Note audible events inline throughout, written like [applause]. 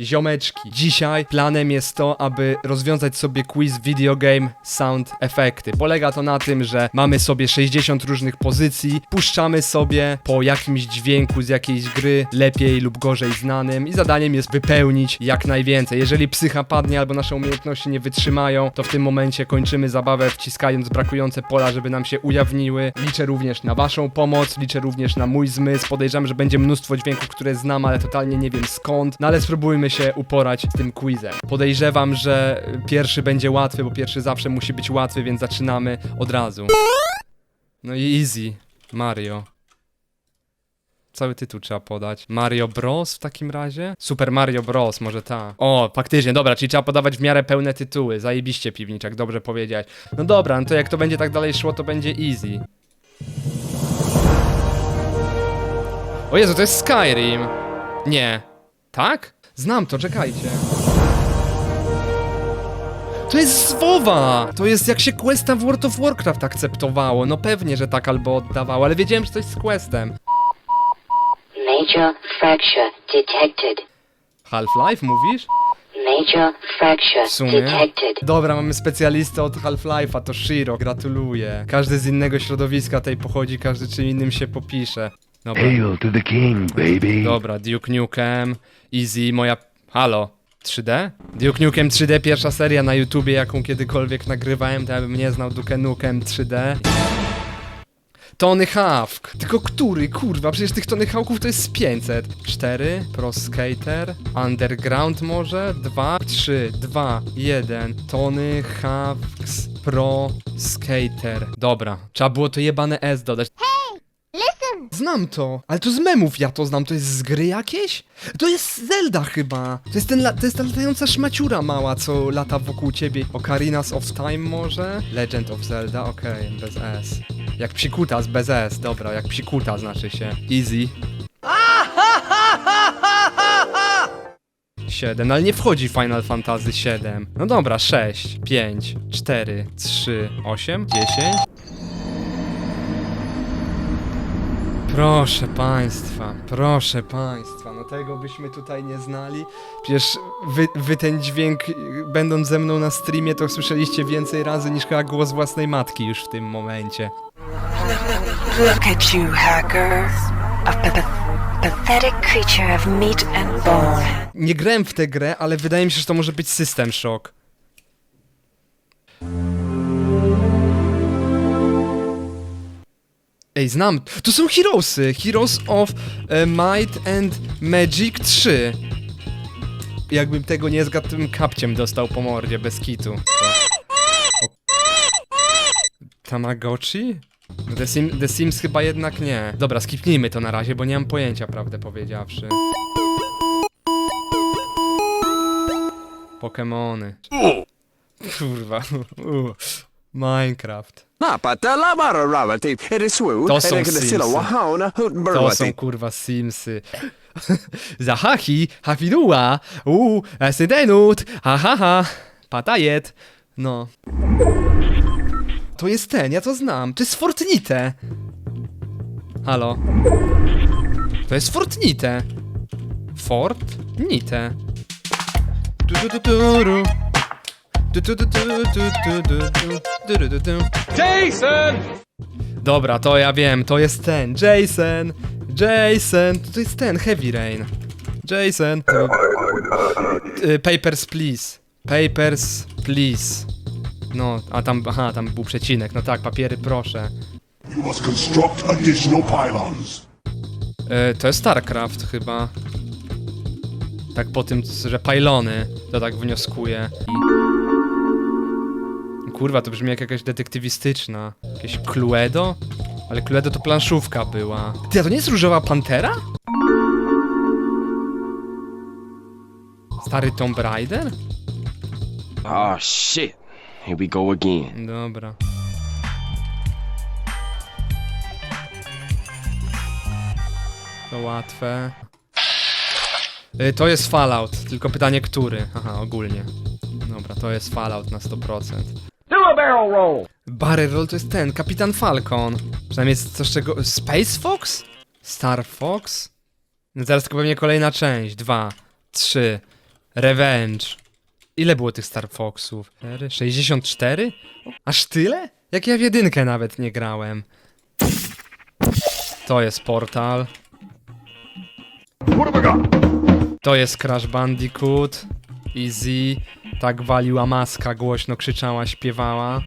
Ziomeczki, dzisiaj planem jest to, aby rozwiązać sobie quiz Video Game Sound Efekty. Polega to na tym, że mamy sobie 60 różnych pozycji, puszczamy sobie po jakimś dźwięku z jakiejś gry, lepiej lub gorzej znanym i zadaniem jest wypełnić jak najwięcej. Jeżeli psycha padnie albo nasze umiejętności nie wytrzymają, to w tym momencie kończymy zabawę wciskając brakujące pola, żeby nam się ujawniły. Liczę również na waszą pomoc, liczę również na mój zmysł. Podejrzewam, że będzie mnóstwo dźwięków, które znam, ale totalnie nie wiem skąd. No ale spróbujmy się uporać z tym quizem. Podejrzewam, że pierwszy będzie łatwy, bo pierwszy zawsze musi być łatwy, więc zaczynamy od razu. No i easy. Mario. Cały tytuł trzeba podać. Mario Bros w takim razie? Super Mario Bros, może ta. O, faktycznie, dobra, czyli trzeba podawać w miarę pełne tytuły. Zajebiście, piwniczak, dobrze powiedziałeś. No dobra, no to jak to będzie tak dalej szło, to będzie easy. O Jezu, to jest Skyrim. Nie. Tak? Znam to, czekajcie. To jest z WoWa! To jest jak się Questa w World of Warcraft akceptowało. No pewnie, że tak albo oddawało, ale wiedziałem, że coś z Questem. Major fracture detected. Half-Life mówisz? Major fracture W sumie. detected. Dobra, mamy specjalistę od Half-Life'a, to Shiro, gratuluję. Każdy z innego środowiska tej pochodzi, każdy czym innym się popisze. Dobra, Hail to the king, baby. dobra, Duke Nukem, Easy, moja... Halo, 3D? Duke Nukem 3D, pierwsza seria na YouTubie, jaką kiedykolwiek nagrywałem, to ja bym nie znał Duke Nukem 3D. Tony Hawk. Tylko który? Kurwa, przecież tych Tony Hawków to jest z 500. 4, Pro Skater, Underground może, 2, 3, 2, 1. Tony Hawks Pro Skater. Dobra, trzeba było to jebane S dodać. Znam to, ale to z memów ja to znam, to jest z gry jakieś? To jest Zelda chyba. To jest ten, la- to jest ta latająca szmaciura mała, co lata wokół ciebie. Ocarinas of Time może? Legend of Zelda, okej, bez S. Jak psikutas, bez S, dobra, jak psikuta znaczy się. Easy. 7, ale nie wchodzi Final Fantasy 7. No dobra, 6, 5, 4, 3, 8, 10. Proszę państwa, proszę państwa, no tego byśmy tutaj nie znali. Przecież wy, wy ten dźwięk, będąc ze mną na streamie, to słyszeliście więcej razy niż chyba głos własnej matki już w tym momencie. Look at you, hacker. A pa- pathetic creature of meat and bone. Nie grałem w tę grę, ale wydaje mi się, że to może być System Shock. Ej, znam. To są Heroesy. Heroes of e, Might and Magic 3. Jakbym tego nie zgadł, to bym kapciem dostał po mordzie, bez kitu. O- Tamagotchi? No The, Sim, The Sims chyba jednak nie. Dobra, skipnijmy to na razie, bo nie mam pojęcia, prawdę powiedziawszy. Pokemony. Kurwa. Minecraft. Eriswu, To są Simsy. To są kurwa Simsy. [laughs] Zahachi, hafidua, u, esydenut, ha ha ha, patajet. No. To jest ten, ja to znam. To jest Fortnite. Halo. To jest Fortnite. Fortnite. Du, du, du, du. Du, du, du, du, du, du, du, du, du. Dobra, to ja wiem, to jest ten, Jason, Jason, to jest ten, Heavy Rain, Jason, to... Y, Papers, please, Papers, please, no, a tam, aha, tam był przecinek, no tak, papiery proszę, You must construct additional pylons. y, to jest StarCraft chyba, tak po tym, że pylony, to tak wnioskuję. I... Kurwa, to brzmi jak jakaś detektywistyczna, jakieś Cluedo? Ale Cluedo to planszówka była. Ty, a to nie jest Różowa Pantera? Stary Tomb Raider? Oh shit. Here we go again. Dobra. To łatwe. Y, To jest Fallout, tylko pytanie który. Aha, ogólnie. Dobra, to jest Fallout na 100%. Barrel roll! Barrel roll to jest ten, Kapitan Falcon. Przynajmniej jest coś czego... Space Fox? Star Fox? No teraz tylko pewnie kolejna część. Dwa, trzy, Revenge. Ile było tych Star Foxów? 4? 64? Aż tyle? Jak ja w jedynkę nawet nie grałem. To jest portal. To jest Crash Bandicoot. Easy. Tak waliła maska, głośno krzyczała, śpiewała.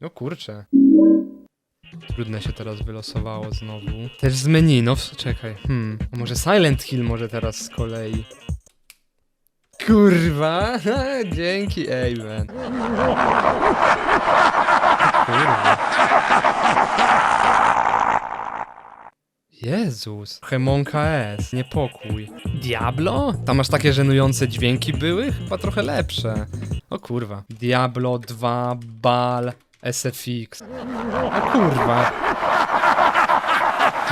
No kurczę. Trudne się teraz wylosowało znowu. Też z menu, no czekaj. Hmm, może Silent Hill może teraz z kolei. Kurwa, [laughs] dzięki Amen. Kurwa. Jezus. Hemonka S, niepokój. Diablo? Tam masz takie żenujące dźwięki były? Chyba trochę lepsze. O kurwa. Diablo 2, Bal, SFX. O kurwa.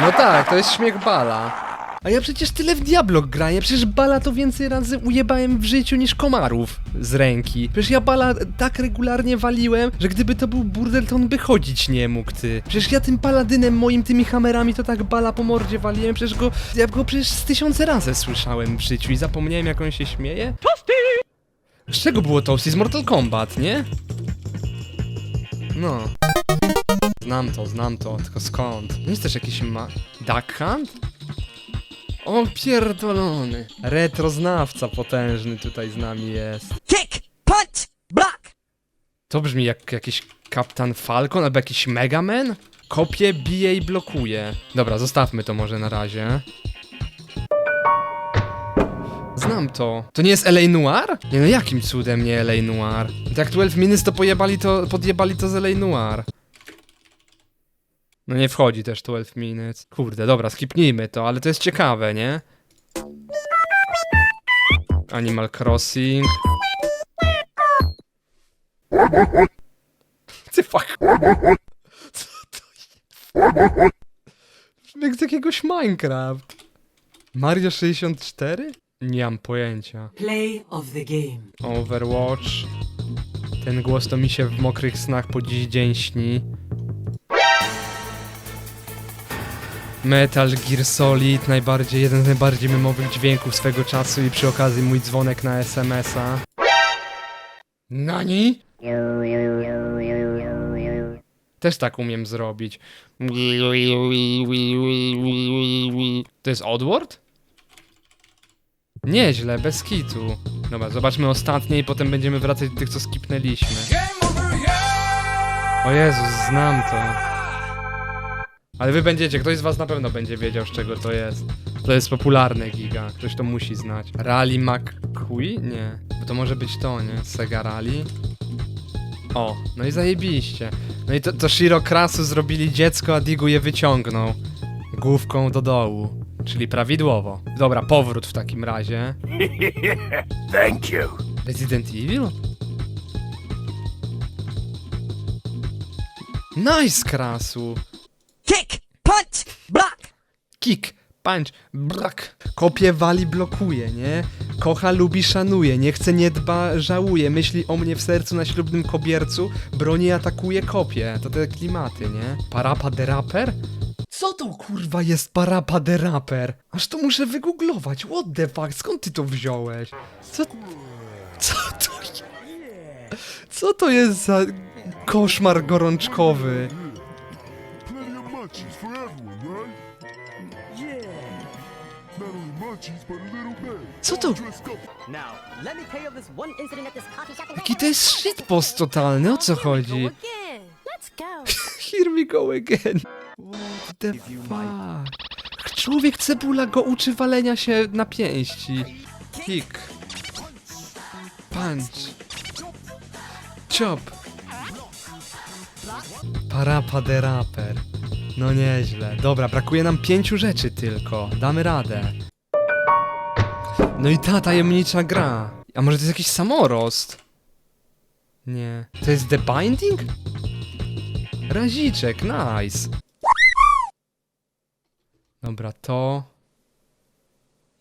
No tak, to jest śmiech Bala. A ja przecież tyle w Diablo grałem, przecież Bala to więcej razy ujebałem w życiu niż komarów z ręki. Przecież ja Bala tak regularnie waliłem, że gdyby to był burdel, to on by chodzić nie mógł, ty. Przecież ja tym paladynem moim, tymi hamerami to tak Bala po mordzie waliłem, przecież go, ja go przecież z tysiące razy słyszałem w życiu i zapomniałem jak on się śmieje. Z czego było Toasty? Z Mortal Kombat, nie? No. Znam to, znam to, tylko skąd? Nie jest też jakiś ma... Duck Hunt? O pierdolony. Retroznawca potężny tutaj z nami jest. Kick, punch, block. To brzmi jak jakiś Kapitan Falcon albo jakiś Mega Man? Kopie, bije i blokuje. Dobra, zostawmy to może na razie. Znam to. To nie jest LA Noir? Nie no, jakim cudem nie LA Noir? To jak 12 Minutes to pojebali to, podjebali to z LA Noir. No nie wchodzi też 12 Minutes. Kurde, dobra, skipnijmy to, ale to jest ciekawe, nie? Animal Crossing. [laughs] Ty fuck. [laughs] Co to jest? Jak z jakiegoś Minecraft. Mario 64? Nie mam pojęcia. Play of the game. Overwatch. Ten głos to mi się w mokrych snach po dziś dzień śni. Metal Gear Solid, najbardziej, jeden z najbardziej memowych dźwięków swego czasu i przy okazji mój dzwonek na SMS-a. Nani? Też tak umiem zrobić. To jest Oddworld? Nieźle, bez kitu. Dobra, zobaczmy ostatnie i potem będziemy wracać do tych, co skipnęliśmy. O Jezus, znam to. Ale wy będziecie, ktoś z was na pewno będzie wiedział, z czego to jest. To jest popularne giga, ktoś to musi znać. Rally McQueen? Nie. Bo to może być to, nie? Sega Rally. O, no i zajebiście. No i to, to Shiro Krasu zrobili dziecko, a Digu je wyciągnął. Główką do dołu. Czyli prawidłowo. Dobra, powrót w takim razie. [laughs] Thank you. Resident Evil? Nice, Krasu! Kick, punch, brak. Kopie wali, blokuje, nie? Kocha, lubi, szanuje, nie chce, nie dba, żałuje. Myśli o mnie w sercu na ślubnym kobiercu, broni, atakuje, kopie. To te klimaty, nie? Parapa rapper? Co to kurwa jest parapa rapper? Aż to muszę wygooglować, what the fuck, skąd ty to wziąłeś? Co... Co to jest? Co to jest za koszmar gorączkowy? Plenty of munchies for everyone, right? Shop in Jaki to jest shitpost totalny, o co chodzi? [laughs] Here we go again. What the fuck? Człowiek cebula go uczy walenia się na pięści. Kick. Punch. Chop. Parapa de raper. No nieźle. Dobra, brakuje nam pięciu rzeczy tylko. Damy radę. No i ta tajemnicza gra. A może to jest jakiś samorost? Nie. To jest The Binding? Raziczek, nice. Dobra, to.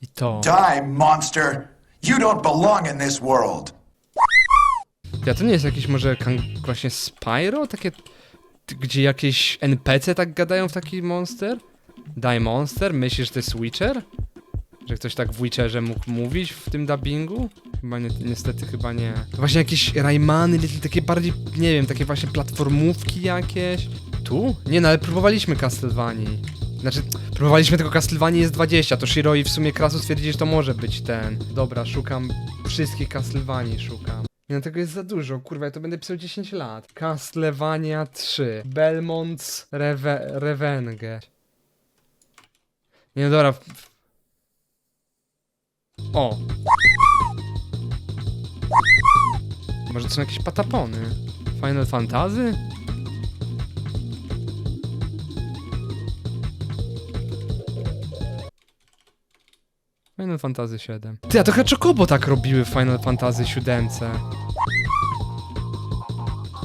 I to. Die, monster! You don't belong in this world! Ja to nie jest jakiś może kan- właśnie Spyro? Takie. Gdzie jakieś NPC tak gadają w taki monster? Die Monster? Myślisz, że to jest Witcher? Że ktoś tak w Witcherze mógł mówić w tym dubbingu? Chyba nie, niestety chyba nie. Właśnie jakieś Raymany, takie bardziej, nie wiem, takie właśnie platformówki jakieś. Tu? Nie no, ale próbowaliśmy Castlevanii. Znaczy, próbowaliśmy tego Castlevanii jest 20, to Shiro i w sumie Krasu stwierdzi, że to może być ten. Dobra, szukam wszystkich Castlevanii, szukam. Nie no, tego jest za dużo, kurwa, ja to będę pisał 10 lat. Castlevania 3. Belmont's Reve Revenge. Nie no, dobra. O! Może to są jakieś patapony? Final Fantasy? Final Fantasy 7. Ty, a to chyba Chocobo tak robiły w Final Fantasy 7.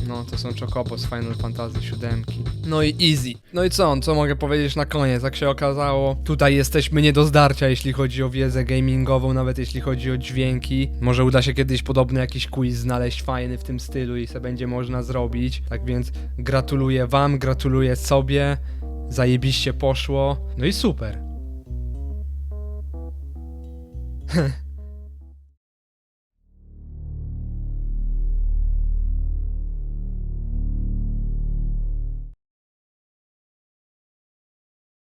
No, to są Chocobo z Final Fantasy 7. No i easy. No i co, co mogę powiedzieć na koniec? Jak się okazało, tutaj jesteśmy nie do zdarcia, jeśli chodzi o wiedzę gamingową, nawet jeśli chodzi o dźwięki. Może uda się kiedyś podobny jakiś quiz znaleźć fajny w tym stylu i se będzie można zrobić. Tak więc gratuluję wam, gratuluję sobie. Zajebiście poszło. No i super. [laughs]